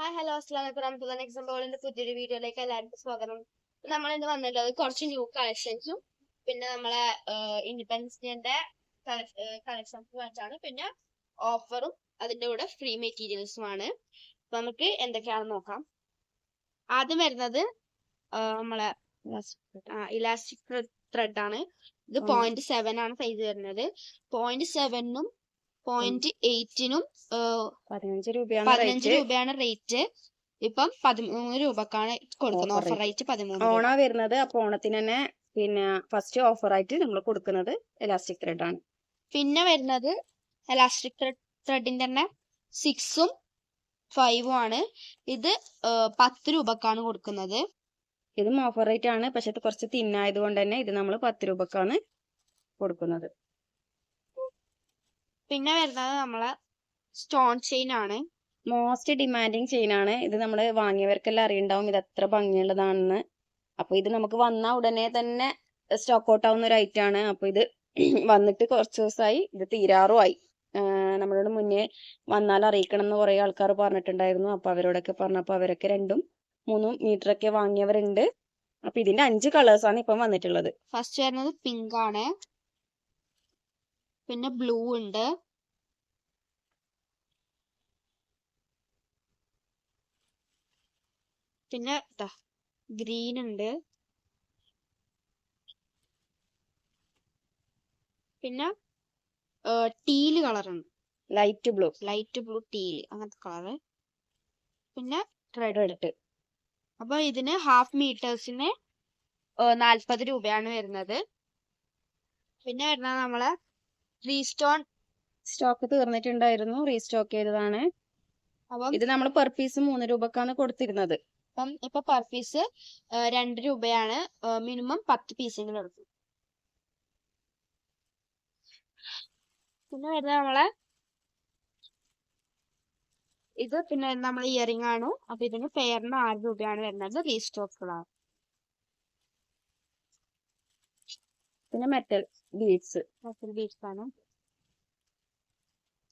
Hi hello അസ്ലാം വലൈക്കും next ബോളിന്റെ പുതിയൊരു വീഡിയോയിലേക്ക് എല്ലാവർക്കും സ്വാഗതം. നമ്മൾ ഇന്ന് വന്നിട്ടുള്ളത് കുറച്ച് ന്യൂ കളക്ഷൻസും പിന്നെ നമ്മളെ ഇൻഡിപെൻഡൻസ് ഡേന്റെ കളക്ഷൻസ് വെച്ചാണ്. പിന്നെ ഓഫറും അതിന്റെ കൂടെ ഫ്രീ മെറ്റീരിയൽസും ആണ്. നമുക്ക് എന്തൊക്കെയാണെന്ന് നോക്കാം. ആദ്യം വരുന്നത് നമ്മളെ ഇലാസ്റ്റിക് ത്രെഡ് ആണ്. ഇത്. പോയിന്റ് സെവൻ ആണ് സൈസ് വരുന്നത്. പോയിന്റ് സെവനും പോയിന്റ് എയ്റ്റിനും പതിനഞ്ച് രൂപയാണ് പതിനഞ്ച് റേറ്റ് രൂപയാണ് റേറ്റ് ഇപ്പം പതിമൂന്ന് രൂപക്കാണ് കൊടുക്കുന്നത്. Offer ഓഫർ റേറ്റ് പതിമൂന്ന്. ഓണാ വരുന്നത് അപ്പൊ ഓണത്തിന് തന്നെ പിന്നെ ഫസ്റ്റ് ഓഫർ ആയിട്ട് നമ്മൾ കൊടുക്കുന്നത് എലാസ്റ്റിക് ത്രെഡ് ആണ്. പിന്നെ വരുന്നത് എലാസ്റ്റിക് ത്രെഡിന്റെ തന്നെ സിക്സും ഫൈവും ആണ്. ഇത് പത്ത് രൂപക്കാണ് കൊടുക്കുന്നത്. ഇതും ഓഫർ റേറ്റ് ആണ്. പക്ഷെ ഇത് കുറച്ച് തിന്നായത് കൊണ്ട് തന്നെ ഇത് നമ്മൾ പത്ത് രൂപക്കാണ് കൊടുക്കുന്നത്. പിന്നെ വരുന്നത് നമ്മളെ സ്റ്റോൺ ചെയിൻ ആണ്. മോസ്റ്റ് ഡിമാൻഡിങ് ചെയിൻ ആണ്. ഇത് നമ്മൾ വാങ്ങിയവർക്കെല്ലാം അറിയുണ്ടാവും ഇത് എത്ര ഭംഗിയുള്ളതാണെന്ന്. അപ്പൊ ഇത് നമുക്ക് വന്ന ഉടനെ തന്നെ സ്റ്റോക്ക് ഔട്ട് ആവുന്ന ഒരു ഐറ്റം ആണ്. അപ്പൊ ഇത് വന്നിട്ട് കുറച്ച് ദിവസമായി ഇത് തീരാറുമായി. നമ്മളോട് മുന്നേ വന്നാൽ അറിയിക്കണം എന്ന് കുറെ ആൾക്കാർ പറഞ്ഞിട്ടുണ്ടായിരുന്നു. അപ്പൊ അവരോടൊക്കെ പറഞ്ഞപ്പോ അവരൊക്കെ രണ്ടും മൂന്നും മീറ്റർ ഒക്കെ വാങ്ങിയവരുണ്ട്. അപ്പൊ ഇതിന്റെ അഞ്ച് കളേഴ്സ് ആണ് ഇപ്പം വന്നിട്ടുള്ളത്. ഫസ്റ്റ് വരുന്നത് പിങ്ക് ആണ്. പിന്നെ ബ്ലൂ ഉണ്ട്. പിന്നെ ഗ്രീൻ ഉണ്ട്. പിന്നെ ടീൽ കളർ ഉണ്ട്. Light blue light blue teal അങ്ങനത്തെ കളറ് പിന്നെ റെഡ് റെഡ് അപ്പൊ ഇതിന് ഹാഫ് മീറ്റേഴ്സിന് നാൽപ്പത് രൂപയാണ് വരുന്നത്. പിന്നെ വരുന്നത് നമ്മളെ ത്രീ സ്റ്റോൺ സ്റ്റോക്ക് തീർന്നിട്ടുണ്ടായിരുന്നു. റീസ്റ്റോക്ക് ചെയ്തതാണ്. അപ്പം ഇത് നമ്മൾ പെർ പീസ് മൂന്ന് രൂപക്കാണ് കൊടുത്തിരുന്നത്. അപ്പം ഇപ്പൊ പെർ പീസ് രണ്ട് രൂപയാണ്. മിനിമം പത്ത് പീസെങ്കിലും എടുക്കും. പിന്നെ വരുന്നത് നമ്മളെ ഇത് പിന്നെ നമ്മൾ ഇയറിംഗ് ആണ്. അപ്പൊ ഇതിന് പെയറിന് ആറ് രൂപയാണ് വരുന്നത്. റീസ്റ്റോക്കുകളാണ്. പിന്നെ മെറ്റൽ ബീഡ്സ് മറ്റൊരു ബീച്ച് ആണ്.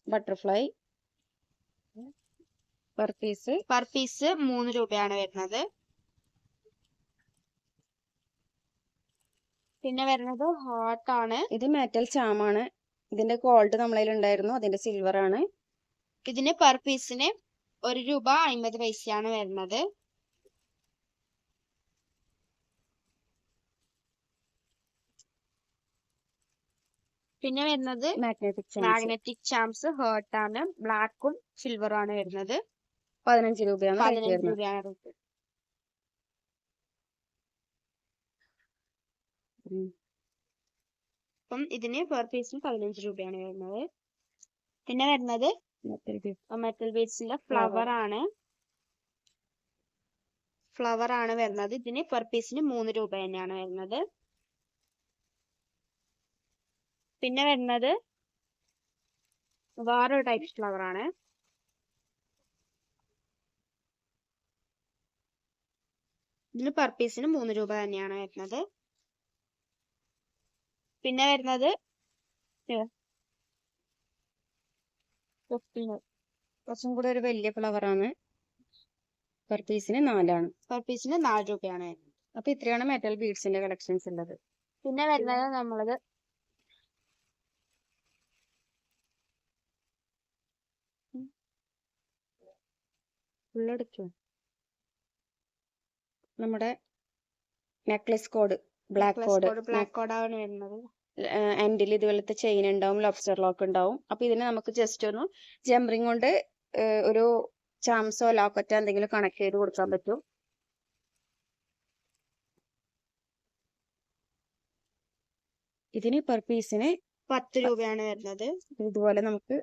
Butterfly per piece per piece മൂന്ന് രൂപയാണ് വരുന്നത്. പിന്നെ വരുന്നത് ഹാർട്ട് ആണ്. ഇത് മെറ്റൽ ചാമാണ് ഇതിന്റെ ഗോൾഡ് നമ്മളതിൽ ഉണ്ടായിരുന്നു. അതിന്റെ സിൽവർ ആണ്. ഇതിന് പെർ പീസിന് ഒരു രൂപ അമ്പത് പൈസയാണ് വരുന്നത്. പിന്നെ വരുന്നത് magnetic charms magnetic charms heart ആണ്. ബ്ലാക്കും സിൽവറും ആണ് വരുന്നത്. പതിനഞ്ച് രൂപയാണ് പതിനഞ്ച് രൂപയാണ് റേറ്റ് അപ്പം ഇതിന് പെർ പീസിന് പതിനഞ്ച് രൂപയാണ് വരുന്നത്. പിന്നെ വരുന്നത് മെറ്റൽ ബീഡ്സിന്റെ ഫ്ലവർ ആണ്. ഫ്ലവർ ആണ് വരുന്നത്. ഇതിന് പെർ പീസിന് മൂന്ന് രൂപ തന്നെയാണ് വരുന്നത്. പിന്നെ വരുന്നത് വേറൊരു ടൈപ്പ് ഫ്ലവർ ആണ്. ഇതിന് പെർ പീസിന് മൂന്ന് രൂപ തന്നെയാണ് വരുന്നത്. പിന്നെ വരുന്നത് കുറച്ചും കൂടെ ഒരു വലിയ ഫ്ലവർ ആണ്. പെർ പീസിന് നാലാണ്. പെർ പീസിന് നാല് രൂപയാണ് വരുന്നത്. അപ്പൊ ഇത്രയാണ് മെറ്റൽ ബീഡ്സിന്റെ കളക്ഷൻസ് ഉള്ളത്. പിന്നെ വരുന്നത് നമ്മളത് ഫുള്ളെടുക്കും നമ്മുടെ necklace cord black cord black കോഡാണ് വരുന്നത്. എൻഡിൽ ഇതുപോലത്തെ ചെയിൻ ഉണ്ടാവും ലോബ്സ്റ്റർ ലോക്ക് ഉണ്ടാവും. അപ്പൊ ഇതിനെ നമുക്ക് ജസ്റ്റ് ഒന്ന് ജംറിങ് കൊണ്ട് ഒരു ചാംസോ ലോക്കറ്റോ എന്തെങ്കിലും കണക്ട് ചെയ്ത് കൊടുക്കാൻ പറ്റും. ഇതിന് പെർ പീസിന് പത്ത് രൂപയാണ് വരുന്നത്. ഇതുപോലെ നമുക്ക്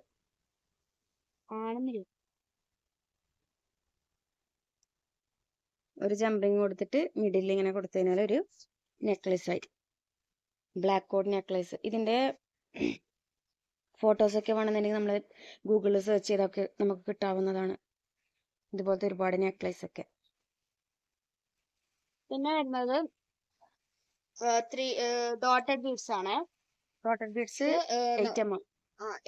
ആണെന്നില്ല ഒരു ജംറിങ് കൊടുത്തിട്ട് മിഡിൽ ഇങ്ങനെ കൊടുത്തു കഴിഞ്ഞാൽ ഒരു നെക്ലേസ് ആയി. ബ്ലാക്ക് കോഡ് നെക്ലേസ് ഇതിന്റെ ഫോട്ടോസ് ഒക്കെ വേണമെന്നുണ്ടെങ്കിൽ നമ്മൾ ഗൂഗിളിൽ സെർച്ച് ചെയ്തൊക്കെ നമുക്ക് കിട്ടാവുന്നതാണ്. ഇതുപോലത്തെ ഒരുപാട് നെക്ലേസ് ഒക്കെ. പിന്നെ വരുന്നത് ത്രീ ഡോട്ടഡ് ബീഡ്സ് ആണ്. Dotted beads eight m m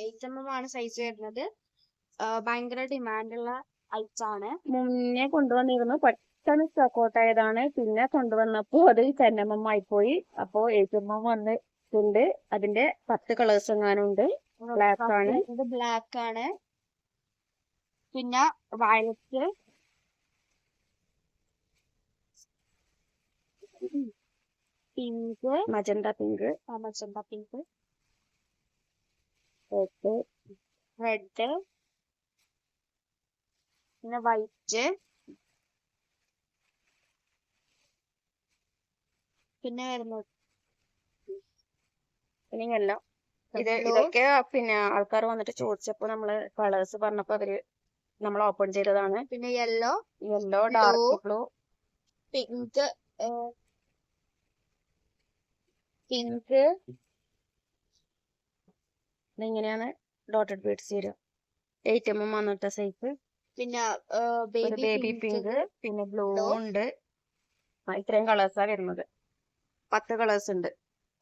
eight m m ആണ് സൈസ് വരുന്നത്. ഭയങ്കര ഡിമാൻഡുള്ള ആണ്. മുന്നേ കൊണ്ടുവന്നിരുന്നു പെട്ടെന്ന് സ്റ്റോക്ക് ഔട്ട് ആയതാണ് പിന്നെ കൊണ്ടുവന്നപ്പോൾ അത് ചെന്നമ്മ ആയിപ്പോയി അപ്പോ ഏച്ചമ്മ വന്നിട്ടുണ്ട് അതിന്റെ പത്ത് കളേഴ്സ് എങ്ങാനുണ്ട്. Black ആണ്. ഇത് ബ്ലാക്ക് ആണ്. പിന്നെ violet. Pink. Magenta pink. Magenta pink. Red red പിന്നെ വൈറ്റ്. പിന്നെ വരുന്നത്. ഇനിയല്ല ഇത് ഇതൊക്കെ പിന്നെ ആൾക്കാർ വന്നിട്ട് ചോദിച്ചപ്പോ നമ്മൾ കളേഴ്സ് പറഞ്ഞപ്പോ അവർ നമ്മൾ ഓപ്പൺ ചെയ്തതാണ്. പിന്നെ yellow yellow dark blue pink pink ഇങ്ങനെയാണ് ഡോട്ടഡ് ബീഡ്സ് വരിക എയ്റ്റ് എം എം വന്നിട്ട സൈസ് പിന്നെ ബേബി പിങ്ക് പിന്നെ ബ്ലൂ ഉണ്ട്. ഇത്രയും കളേഴ്സാ വരുന്നത്. പത്ത് കളേഴ്സ് ഉണ്ട്.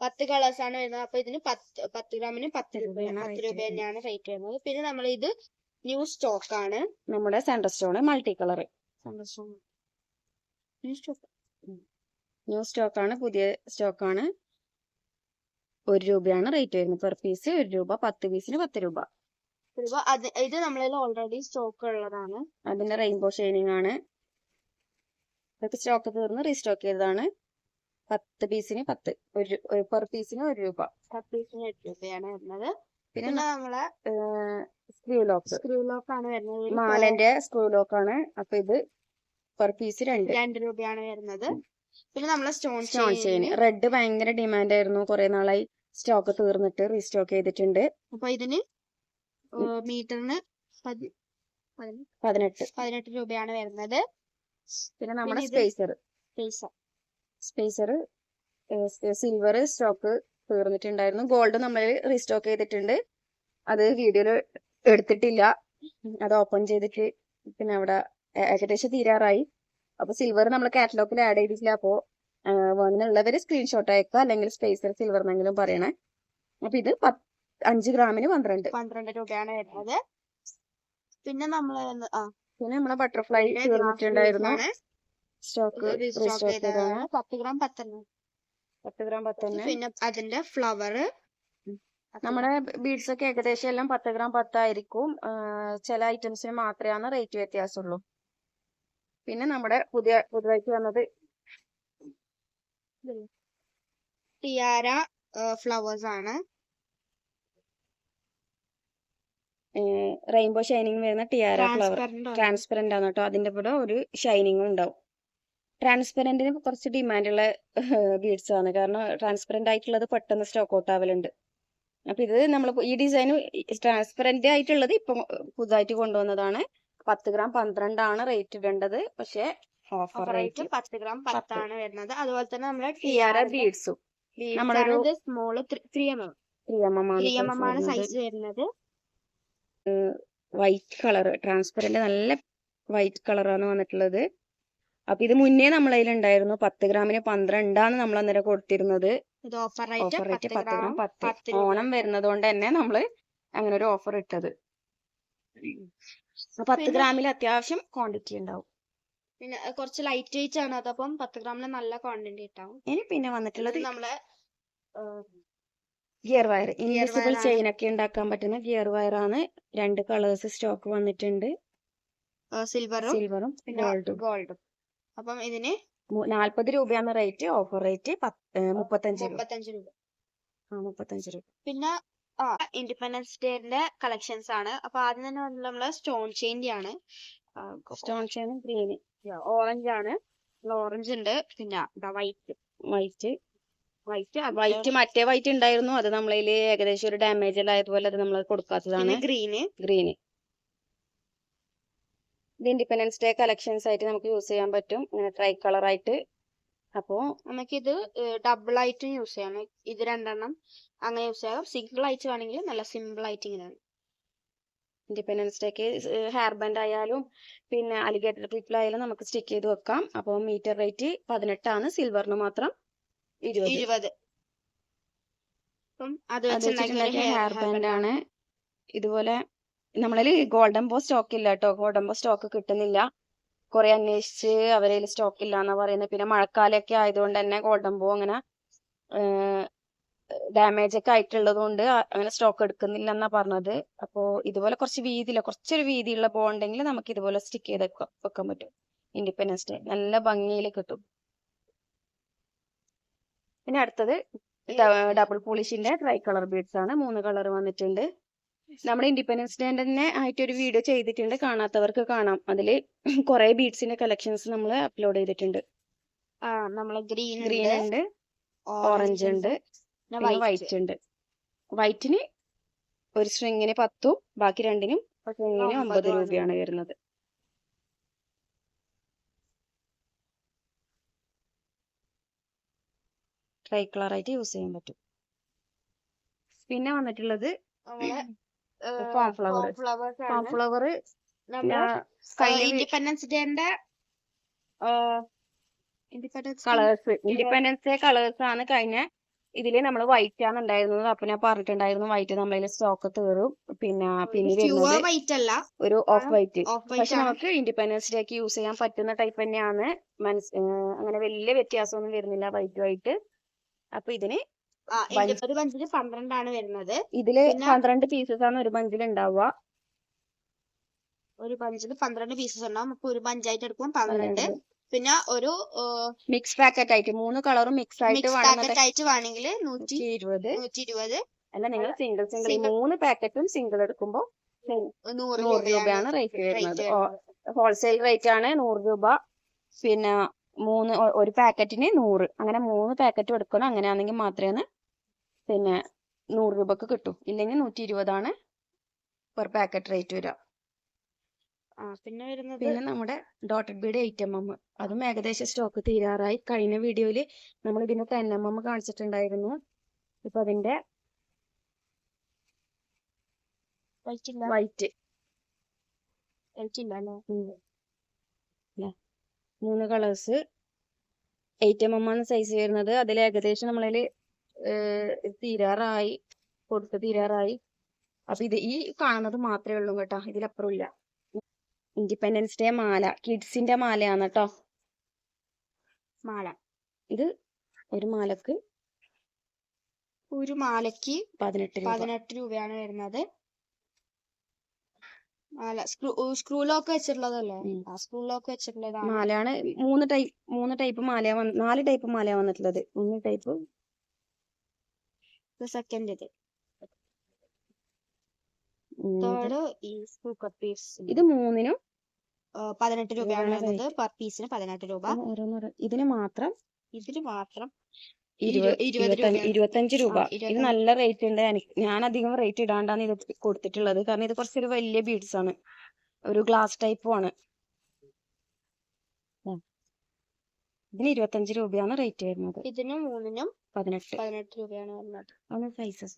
പത്ത് കളേഴ്സ് ആണ് വരുന്നത്. അപ്പൊ ഇതിന് പത്ത് പത്ത് ഗ്രാമിന് പത്ത് രൂപ രൂപയാണ്. പത്ത് രൂപ തന്നെയാണ് റേറ്റ് വരുന്നത്. പിന്നെ നമ്മൾ ഇത് ന്യൂ സ്റ്റോക്ക് ആണ്. നമ്മുടെ central stone multi colour new stock new stock ആണ് പുതിയ സ്റ്റോക്ക് ആണ്. ഒരു രൂപയാണ് റേറ്റ് വരുന്നത്. പെർ പീസ് ഒരു രൂപ പത്ത് പീസിന് പത്ത് രൂപ. രൂപ. അത് ഇത് നമ്മളിൽ ഓൾറെഡി സ്റ്റോക്ക് ഉള്ളതാണ്. അതിന്റെ റെയിൻബോ ഷൈനിങ് ആണ്. ഇതൊക്കെ സ്റ്റോക്ക് തീർന്ന് റീസ്റ്റോക്ക് ചെയ്തതാണ്. പത്ത് പീസിന് പത്ത്. ഒരു പെർ പീസിന് ഒരു രൂപ. പത്തീസിന് എട്ട് രൂപയാണ് വരുന്നത്. പിന്നെ നമ്മളെ സ്ക്രൂ ലോക്ക് സ്ക്രൂ ലോക്ക് ആണ് വരുന്നത്. മാലന്റെ സ്ക്രൂ ലോക്ക് ആണ്. അപ്പൊ ഇത് പെർ പീസ് രണ്ട്. രണ്ട് രൂപയാണ് വരുന്നത്. പിന്നെ നമ്മളെ സ്റ്റോൺ സ്റ്റോൺ ചെയിൻ റെഡ് ഭയങ്കര ഡിമാൻഡ് ആയിരുന്നു. കുറെ നാളായി സ്റ്റോക്ക് തീർന്നിട്ട് റീസ്റ്റോക്ക് ചെയ്തിട്ടുണ്ട്. അപ്പൊ ഇതിന് മീറ്ററിന് പതിനെട്ട് പതിനെട്ട്. രൂപയാണ് വരുന്നത്. പിന്നെ നമ്മുടെ സ്പേസർ സ്പേസർ പൈസ സ്പേസർ സിൽവർ സ്റ്റോക്ക് തീർന്നിട്ടുണ്ടായിരുന്നു. ഗോൾഡ് നമ്മൾ റീസ്റ്റോക്ക് ചെയ്തിട്ടുണ്ട്. അത് വീഡിയോയിൽ എടുത്തിട്ടില്ല. അത് ഓപ്പൺ ചെയ്തിട്ട് പിന്നെ അവിടെ ഏകദേശം തീരാറായി. അപ്പൊ സിൽവർ നമ്മൾ കാറ്റലോഗിൽ ആഡ് ചെയ്തിട്ടില്ല. അപ്പോ വേണമെന്നുള്ളവര് സ്ക്രീൻഷോട്ട് അയക്കുക. അല്ലെങ്കിൽ സ്പേസർ സിൽവർ എന്നെങ്കിലും പറയണേ. അപ്പൊ ഇത് പത്ത് അഞ്ച് ഗ്രാമിന് പന്ത്രണ്ട്. പന്ത്രണ്ട് രൂപയാണ് വരുന്നത്. പിന്നെ നമ്മൾ പിന്നെ നമ്മളെ ബട്ടർഫ്ലൈ തീർന്നിട്ടുണ്ടായിരുന്നു. സ്റ്റോക്ക് പത്ത് ഗ്രാം പത്തെണ്ണം. പത്ത് ഗ്രാം പത്തെണ്ണം. പിന്നെ അതിന്റെ ഫ്ലവർ നമ്മുടെ ബീഡ്സ് ഒക്കെ ഏകദേശം എല്ലാം പത്ത് ഗ്രാം പത്തായിരിക്കും. ചില ഐറ്റംസിന് മാത്രമാണ് റേറ്റ് വ്യത്യാസമുള്ളൂ. പിന്നെ നമ്മുടെ പുതിയ പുതുതായിട്ട് വന്നത് ടിയാര ഫ്ലവേഴ്സ് ആണ്. റെയിൻബോ ഷൈനിങ് വരുന്ന ടിയാര ഫ്ലവർ ട്രാൻസ്പെറന്റ് ആണ്. കേട്ടോ. അതിന്റെ കൂടെ ഒരു ഷൈനിങ്ങും ഉണ്ടാവും. ട്രാൻസ്പെറന്റിന് കുറച്ച് ഡിമാൻഡുള്ള ബീഡ്സ് ആണ്. കാരണം ട്രാൻസ്പെറന്റ് ആയിട്ടുള്ളത് പെട്ടെന്ന് സ്റ്റോക്ക് ഔട്ട് ആവലുണ്ട്. അപ്പൊ ഇത് നമ്മൾ ഈ ഡിസൈൻ ട്രാൻസ്പെറന്റ് ആയിട്ടുള്ളത് ഇപ്പൊ പുതുതായിട്ട് കൊണ്ടുവന്നതാണ്. പത്ത് ഗ്രാം പന്ത്രണ്ടാണ് റേറ്റ് ഇടേണ്ടത്. പക്ഷെ ഓഫർ റേറ്റ് പത്ത് ഗ്രാം പത്താണ് വരുന്നത്. അതുപോലെ തന്നെ നമ്മുടെ ടി ബീഡ്സും നമ്മളൊരു- ബീഡ്സും small three m m three m m ആണ് സൈസ് വരുന്നത്. വൈറ്റ് കളർ ട്രാൻസ്പെറന്റ് നല്ല വൈറ്റ് കളറാണ് വന്നിട്ടുള്ളത്. അപ്പൊ ഇത് മുന്നേ നമ്മളെ ഉണ്ടായിരുന്നു പത്ത് ഗ്രാമിന് പന്ത്രണ്ടാണ് നമ്മൾ അന്നേരം കൊടുത്തിരുന്നത്. ഇത് ഓഫർ റേറ്റ് പത്ത് ഗ്രാം പത്ത്. ഓണം വരുന്നത് കൊണ്ട് തന്നെ നമ്മൾ അങ്ങനെ ഒരു ഓഫർ ഇട്ടത് പത്ത് ഗ്രാമിൽ അത്യാവശ്യം ക്വാണ്ടിറ്റി ഉണ്ടാവും. പിന്നെ കുറച്ച് ലൈറ്റ് വെയിറ്റ് ആണ്. അതപ്പം പത്ത് ഗ്രാമിന് നല്ല ക്വാണ്ടിറ്റി ഉണ്ടാവും ഇനി പിന്നെ വന്നിട്ടുള്ളത് നമ്മളെ ഗിയർ വയർ ഇൻവിസിബിൾ ചെയിൻ ഒക്കെ ഉണ്ടാക്കാൻ പറ്റുന്ന ഗിയർ വയർ ആണ്. രണ്ട് കളേഴ്സ് സ്റ്റോക്ക് വന്നിട്ടുണ്ട്. സിൽവറും സിൽവറും ഗോൾഡും ഗോൾഡും അപ്പം ഇതിന് നാല്പത് രൂപയാണ് റേറ്റ്. ഓഫർ റേറ്റ് മുപ്പത്തഞ്ച് രൂപ. മുപ്പത്തഞ്ച് രൂപ. ആ മുപ്പത്തഞ്ച് രൂപ. പിന്നെ ആ ഇൻഡിപെൻഡൻസ് ഡേന്റെ കളക്ഷൻസ് ആണ്. അപ്പൊ ആദ്യം തന്നെ വന്നത് നമ്മൾ സ്റ്റോൺ ചെയിന്റെ ആണ്. സ്റ്റോൺ ചെയിൻ ഗ്രീന് ഓറഞ്ച് ആണ്. ഓറഞ്ച് ഉണ്ട്. പിന്നെ വൈറ്റ് വൈറ്റ് വൈറ്റ് വൈറ്റ് മറ്റേ വൈറ്റ് ഉണ്ടായിരുന്നു. അത് നമ്മളതിൽ ഏകദേശം ഒരു ഡാമേജ് ആയതുപോലെ അത് നമ്മൾ കൊടുക്കാത്തതാണ്. ഗ്രീന് ഗ്രീന് ഇത് ഇൻഡിപെൻഡൻസ് ഡേ കളക്ഷൻസ് ആയിട്ട് നമുക്ക് യൂസ് ചെയ്യാൻ പറ്റും. ഇങ്ങനെ ട്രൈ കളർ ആയിട്ട്. അപ്പോ നമുക്കിത് ഡബിൾ ആയിട്ട് യൂസ് ചെയ്യാം. ഇത് രണ്ടെണ്ണം അങ്ങനെ യൂസ് ചെയ്യാം. സിംഗിൾ ആയിട്ട് വേണമെങ്കിൽ നല്ല സിമ്പിൾ ആയിട്ട് ഇങ്ങനെയാണ് ഇൻഡിപെൻഡൻസ് ഡേക്ക് ഹെയർ ബാൻഡ് ആയാലും പിന്നെ അലിഗേറ്റർ ക്ലിപ്പിൽ ആയാലും നമുക്ക് സ്റ്റിക്ക് ചെയ്ത് വെക്കാം. അപ്പോൾ മീറ്റർ റേറ്റ് പതിനെട്ടാണ്. സിൽവറിന് മാത്രം ഇരുപത്. ഹെയർ ബാൻഡ് ആണ്. ഇതുപോലെ നമ്മളതിൽ ഗോൾഡൻ ബോ സ്റ്റോക്ക് ഇല്ല കേട്ടോ ഗോൾഡൻ ബോ സ്റ്റോക്ക് കിട്ടുന്നില്ല. കുറെ അന്വേഷിച്ച് അവരെ സ്റ്റോക്ക് ഇല്ല എന്നാ പറയുന്നത് പിന്നെ മഴക്കാലമൊക്കെ ആയതുകൊണ്ട് തന്നെ ഗോൾഡൻ ബോ അങ്ങനെ ഡാമേജ് ഒക്കെ ആയിട്ടുള്ളത് കൊണ്ട് അങ്ങനെ സ്റ്റോക്ക് എടുക്കുന്നില്ല എന്നാ പറഞ്ഞത്. അപ്പോ ഇതുപോലെ കുറച്ച് വീതിയില്ല കുറച്ചൊരു വീതിയുള്ള ബോ ഉണ്ടെങ്കിൽ നമുക്ക് ഇതുപോലെ സ്റ്റിക്ക് ചെയ്ത് വെക്കാൻ പറ്റും. ഇൻഡിപെൻഡൻസ് ഡേ നല്ല ഭംഗിയിൽ കിട്ടും. പിന്നെ അടുത്തത് ഡബിൾ പോളിഷിന്റെ ട്രൈ കളർ ബീഡ്സ് ആണ്. മൂന്ന് കളർ വന്നിട്ടുണ്ട്. നമ്മുടെ ഇൻഡിപെൻഡൻസ് ഡേ തന്നെ ആയിട്ട് ഒരു വീഡിയോ ചെയ്തിട്ടുണ്ട്. കാണാത്തവർക്ക് കാണാം. അതിൽ കുറെ ബീഡ്സിന്റെ കളക്ഷൻസ് നമ്മൾ അപ്ലോഡ് ചെയ്തിട്ടുണ്ട്. ആ നമ്മൾ ഗ്രീൻ ഗ്രീൻ ഉണ്ട് ഓറഞ്ച് ഉണ്ട് വൈറ്റ് ഉണ്ട്. വൈറ്റിന് ഒരു സ്ട്രിങ്ങിന് പത്തും ബാക്കി രണ്ടിനും സ്ട്രിങ്ങിന് ഒമ്പത് രൂപയാണ്. വരുന്നത്. ട്രൈ കളർ ആയിട്ട് യൂസ് ചെയ്യാൻ പറ്റും. പിന്നെ വന്നിട്ടുള്ളത് കോൺഫ്ലവർ ഇൻഡിപെൻഡൻസ് ഡേന്റെ കളേഴ്സ് ഇൻഡിപെൻഡൻസ് ഡേ കളേഴ്സ് ആണ് കഴിഞ്ഞ. ഇതിൽ നമ്മൾ വൈറ്റ് ആണ് ഉണ്ടായിരുന്നത്. അപ്പൊ ഞാൻ പറഞ്ഞിട്ടുണ്ടായിരുന്നു വൈറ്റ് നമ്മളതിൽ സ്റ്റോക്ക് തീറും പിന്നെ പിന്നെ ഒരു ഓഫ് വൈറ്റ് പക്ഷെ നമുക്ക് ഇൻഡിപെൻഡൻസ് ഡേക്ക് യൂസ് ചെയ്യാൻ പറ്റുന്ന ടൈപ്പ് തന്നെയാണ്. മനസ് അങ്ങനെ വലിയ വ്യത്യാസമൊന്നും വരുന്നില്ല വൈറ്റ് വൈറ്റ് അപ്പൊ ഇതിന് ഒരു ബഞ്ചിൽ പന്ത്രണ്ടാണ് വരുന്നത്. ഇതിൽ പന്ത്രണ്ട് പീസസ് ആണ് ഒരു ബഞ്ചിൽ ഉണ്ടാവുക ഒരു ബഞ്ചിൽ പന്ത്രണ്ട് പീസസ് ഉണ്ടാവും. അപ്പൊ ഒരു ബഞ്ചായിട്ട് എടുക്കും പന്ത്രണ്ട്. പിന്നെ ഒരു മിക്സ് പാക്കറ്റ് ആയിട്ട് മൂന്ന് കളറും മിക്സ് ആയിട്ട് പാക്കറ്റ് ആയിട്ട് വേണമെങ്കിൽ നൂറ്റി ഇരുപത് നൂറ്റി ഇരുപത് അല്ല നിങ്ങൾ സിംഗിൾ സിംഗിൾ ഈ മൂന്ന് പാക്കറ്റും സിംഗിൾ എടുക്കുമ്പോൾ നൂറ് രൂപയാണ് റേറ്റ് വരുന്നത്. ഹോൾസെയിൽ റേറ്റ് ആണ് നൂറ് രൂപ. പിന്നെ മൂന്ന് ഒരു പാക്കറ്റിന് നൂറ്. അങ്ങനെ മൂന്ന് പാക്കറ്റ് എടുക്കണം. അങ്ങനെയാണെങ്കിൽ മാത്രമേ പിന്നെ നൂറ് രൂപക്ക് കിട്ടും. ഇല്ലെങ്കിൽ നൂറ്റി ഇരുപതാണ് പെർ പാക്കറ്റ് റേറ്റ് വരിക പിന്നെ വരുന്നത് പിന്നെ നമ്മുടെ dotted bead eight m m അതും ഏകദേശം സ്റ്റോക്ക് തീരാറായി. കഴിഞ്ഞ വീഡിയോയിൽ നമ്മൾ ഇതിന്റെ ടെൻ എം എം കാണിച്ചിട്ടുണ്ടായിരുന്നു. ഇപ്പൊ അതിന്റെ വൈറ്റ് മൂന്ന് കളേഴ്സ് എയ്റ്റ് എം എം ആണ് സൈസ് വരുന്നത്. അതിൽ ഏകദേശം നമ്മളതിൽ തീരാറായി കൊടുത്ത് തീരാറായി. അപ്പൊ ഇത് ഈ കാണുന്നത് മാത്രമേ ഉള്ളൂ കേട്ടോ. ഇതിലപ്പുറം ഇല്ല ഇൻഡിപെൻഡൻസ് ഡേ മാല. കിഡ്സിന്റെ മാലയാണ് കേട്ടോ മാല. ഇത് ഒരു മാലക്ക് ഒരു മാലയ്ക്ക് പതിനെട്ട് പതിനെട്ട് രൂപയാണ് വരുന്നത്. മാല. സ്ക്രൂ സ്ക്രൂ ലോക്ക് വെച്ചിട്ടുള്ളതല്ലേ. ആ സ്ക്രൂ ലോക്ക് വെച്ചിട്ടുള്ളതാണ്. മാലയാണ് മൂന്ന് ടൈപ്പ് മൂന്ന് ടൈപ്പ് മാലയാ നാല് ടൈപ്പ് മാലയാ വന്നിട്ടുള്ളത്. മൂന്ന് ടൈപ്പ് സെക്കൻഡ് തേർഡ് ഈ സ്ക്രൂ കട്ട് പീസ് ഇത് മൂന്നിനും പതിനെട്ട് രൂപയാണ് വരുന്നത്. പെർ പീസിന് പതിനെട്ട് രൂപ. ഇതിന് മാത്രം ഇതിന് മാത്രം ഇരുപത് ഇരു- ഇരുപത് ഇരുപത്തഞ്ച് രൂപ. ഇത് നല്ല റേറ്റ് ഉണ്ട്. എനിക്ക് ഞാൻ അധികം റേറ്റ് ഇടാണ്ടാണ് ഇത് കൊടുത്തിട്ടുള്ളത്. കാരണം ഇത് കുറച്ചൊരു വലിയ ബീഡ്സ് ആണ്. ഒരു ഗ്ലാസ് ടൈപ്പും ആണ്. ഇതിന് ഇരുപത്തഞ്ച് രൂപയാണ് റേറ്റ് വരുന്നത്. ഇതിന് മൂന്നിനും പതിനെട്ട്. പതിനെട്ട് രൂപയാണ് പറഞ്ഞത്. ആണ് സൈസസ്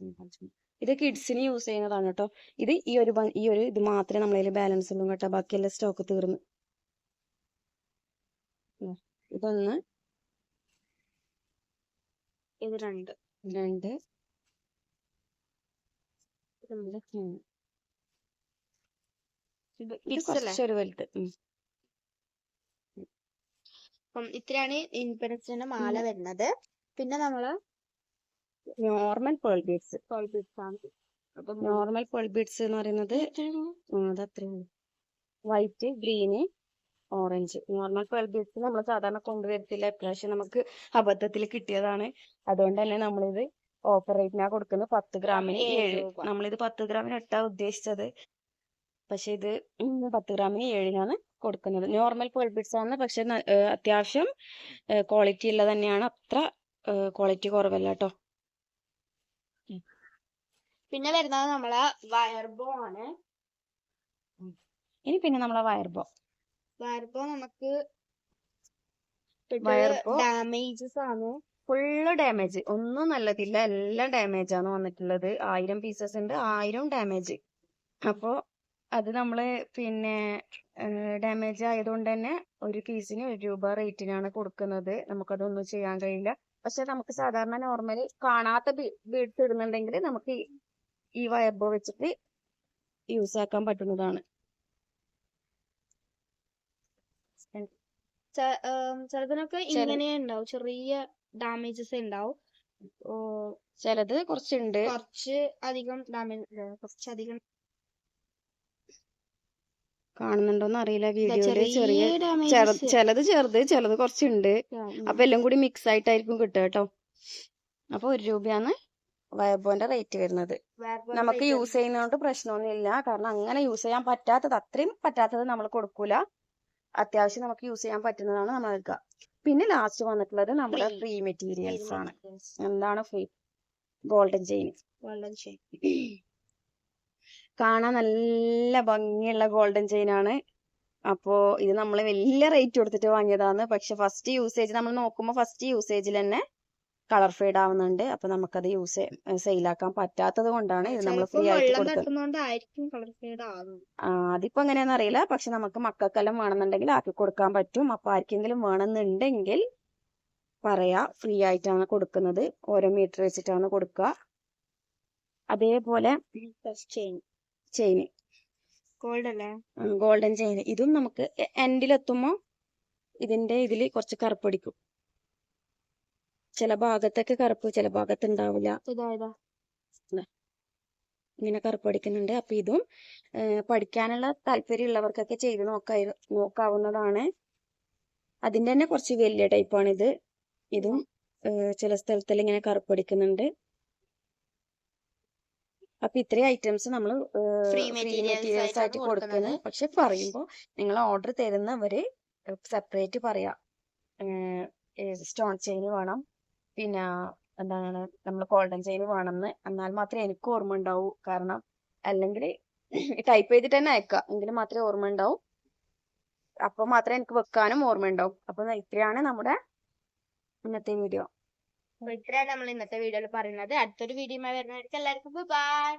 ഇത് കിഡ്സിന് യൂസ് ചെയ്യുന്നതാണ് കേട്ടോ ഇത് ഈ ഒരു ഈ ഒരു ഇത് മാത്രമേ നമ്മളതിൽ ബാലൻസ് ഉള്ളൂ കേട്ടോ. ബാക്കിയെല്ലാം സ്റ്റോക്ക് തീർന്നു. ഇതൊന്ന് ഇത് രണ്ട്. രണ്ട്. കുറച്ചൊരു വലുത്. അപ്പം ഇത്രയാണ് ഇൻഡിപെൻഡൻസിന്റെ മാല വരുന്നത്. പിന്നെ നമ്മൾ normal pearl beads pearl beads ആണ്. അപ്പൊ നോർമൽ പേൾ ബീഡ്സ് എന്ന് പറയുന്നത് അത് white green orange normal pearl beads നമ്മൾ സാധാരണ കൊണ്ടുവരത്തില്ല. ഇപ്രാവശ്യം നമുക്ക് അബദ്ധത്തിൽ കിട്ടിയതാണ്. അതുകൊണ്ട് തന്നെ നമ്മളിത് ഓഫർ റേറ്റിനാ കൊടുക്കുന്നത് പത്ത് ഗ്രാമിന് ഏഴ്. നമ്മളിത് പത്ത് ഗ്രാമിന് എട്ടാ ഉദ്ദേശിച്ചത്. പക്ഷെ ഇത് പത്ത് ഗ്രാമിന് ഏഴിനാണ് കൊടുക്കുന്നത്. നോർമൽ പേൾ ബീഡ്സ് ആണ്. പക്ഷെ അത്യാവശ്യം ക്വാളിറ്റി ഉള്ളത് തന്നെയാണ്. അത്ര ക്വാളിറ്റി കുറവല്ല കേട്ടോ പിന്നെ വരുന്നത് നമ്മളെ വയർബോ ആണ്. ഇനി പിന്നെ നമ്മളെ വയർബോ വയർബോ നമുക്ക് ഡാമേജസ് ആണ്. ഫുള്ള് ഡാമേജ് ഒന്നും നല്ലതില്ല. എല്ലാം ഡാമേജ് ആണ് വന്നിട്ടുള്ളത്. ആയിരം പീസസ് ഉണ്ട്. ആയിരം ഡാമേജ് അപ്പോ അത് നമ്മൾ പിന്നെ ഡാമേജ് ആയതുകൊണ്ട് തന്നെ ഒരു പീസിന് ഒരു രൂപ റേറ്റിനാണ് കൊടുക്കുന്നത്. നമുക്കതൊന്നും ചെയ്യാൻ കഴിയില്ല. പക്ഷെ നമുക്ക് സാധാരണ നോർമലി കാണാത്ത ബീഡ്സ് ഇടുന്നുണ്ടെങ്കിൽ നമുക്ക് ഈ- വയർബോ വെച്ചിട്ട് യൂസ് ആക്കാൻ പറ്റുന്നതാണ്. ചിലതിനൊക്കെ ഇങ്ങനെ ഉണ്ടാവും. ചെറിയ ഡാമേജസ് ഉണ്ടാവും. ചിലത് കുറച്ചുണ്ട്. കുറച്ച് അധികം ഡാമേജ് കുറച്ചധികം കാണുന്നുണ്ടോന്ന് അറിയില്ല വീഡിയോയിൽ ചെറിയ ചിലത് ചെറുത് ചിലത് കുറച്ചുണ്ട്. അപ്പൊ എല്ലാം കൂടി മിക്സ് ആയിട്ടായിരിക്കും കിട്ടുക കേട്ടോ. അപ്പൊ ഒരു രൂപയാണ് വയബോന്റെ റേറ്റ് വരുന്നത്. നമുക്ക് യൂസ് ചെയ്യുന്നതുകൊണ്ട് പ്രശ്നമൊന്നുമില്ല. കാരണം അങ്ങനെ യൂസ് ചെയ്യാൻ പറ്റാത്തത് അത്രയും പറ്റാത്തത് നമ്മൾ കൊടുക്കൂല. അത്യാവശ്യം നമുക്ക് യൂസ് ചെയ്യാൻ പറ്റുന്നതാണ് നമ്മൾ എടുക്കുക. പിന്നെ ലാസ്റ്റ് വന്നിട്ടുള്ളത് നമ്മുടെ. ഫ്രീ മെറ്റീരിയൽസ് ആണ്. എന്താണ് ഫ്രീ ഗോൾഡൻ ചെയിൻ ഗോൾഡൻ ശരി കാണാൻ നല്ല ഭംഗിയുള്ള ഗോൾഡൻ ചെയിൻ ആണ്. അപ്പോ ഇത് നമ്മൾ വലിയ റേറ്റ് കൊടുത്തിട്ട് വാങ്ങിയതാണ്. പക്ഷെ ഫസ്റ്റ് യൂസേജ് നമ്മൾ നോക്കുമ്പോൾ ഫസ്റ്റ് യൂസേജിൽ തന്നെ കളർ ഫെയ്ഡ് ആവുന്നുണ്ട്. അപ്പൊ നമുക്കത് യൂസ് സെയിലാക്കാൻ പറ്റാത്തത് കൊണ്ടാണ് ഇത് നമ്മൾ ഫ്രീ ആയിട്ട് കൊടുക്കുന്നത് അതിപ്പോ എങ്ങനെയാന്ന് അറിയില്ല. പക്ഷെ നമുക്ക് മക്കൾക്കെല്ലാം വേണമെന്നുണ്ടെങ്കിൽ ആക്കി കൊടുക്കാൻ പറ്റും. അപ്പൊ ആർക്കെങ്കിലും വേണമെന്നുണ്ടെങ്കിൽ പറയാ ഫ്രീ ആയിട്ടാണ് കൊടുക്കുന്നത്. ഓരോ മീറ്റർ വെച്ചിട്ടാണ് കൊടുക്കുക. അതേപോലെ ചെയിൻ ചെയിൻ ഗോൾഡ് അല്ലേ ഗോൾഡൻ ചെയിൻ ഇതും നമുക്ക് എൻഡിലെത്തുമ്പോ ഇതിന്റെ ഇതിൽ കുറച്ച് കറുപ്പടിക്കും ചില ഭാഗത്തൊക്കെ കറുപ്പ് ചില ഭാഗത്ത് ഉണ്ടാവില്ല. ഇങ്ങനെ കറുപ്പടിക്കുന്നുണ്ട് അപ്പൊ ഇതും പഠിക്കാനുള്ള പഠിക്കാനുള്ള താല്പര്യമുള്ളവർക്കൊക്കെ ചെയ്ത് നോക്കാ നോക്കാവുന്നതാണ്. അതിന്റെ തന്നെ കുറച്ച് വലിയ ടൈപ്പാണ് ഇത് ഇതും ചില സ്ഥലത്തിൽ ഇങ്ങനെ കറുപ്പടിക്കുന്നുണ്ട് അപ്പൊ ഇത്രയും ഐറ്റംസ് നമ്മൾ ഫ്രീ മെറ്റീരിയൽസ് ആയിട്ട് കൊടുക്കുന്നത്. പക്ഷെ പറയുമ്പോൾ നിങ്ങൾ ഓർഡർ തരുന്നവര് സെപ്പറേറ്റ് പറയാ. സ്റ്റോൺ ചെയിൻ വേണം. പിന്നെ എന്താണ് നമ്മൾ ഗോൾഡൻ ചെയിൻ വേണമെന്ന് എന്നാൽ മാത്രമേ എനിക്ക് ഓർമ്മ ഉണ്ടാവൂ. കാരണം അല്ലെങ്കിൽ ടൈപ്പ് ചെയ്തിട്ട് തന്നെ അയക്കാം. എങ്കിൽ മാത്രമേ ഓർമ്മ ഉണ്ടാവും. അപ്പൊ മാത്രമേ എനിക്ക് വെക്കാനും ഓർമ്മ ഉണ്ടാവും. അപ്പൊ ഇത്രയാണ് നമ്മുടെ ഇന്നത്തെ വീഡിയോ അപ്പൊ ഇത്രയാണ് നമ്മൾ ഇന്നത്തെ വീഡിയോയിൽ പറയുന്നത്. അടുത്തൊരു വീഡിയോയുമായി വരുന്നവർക്ക് എല്ലാവർക്കും ബൈ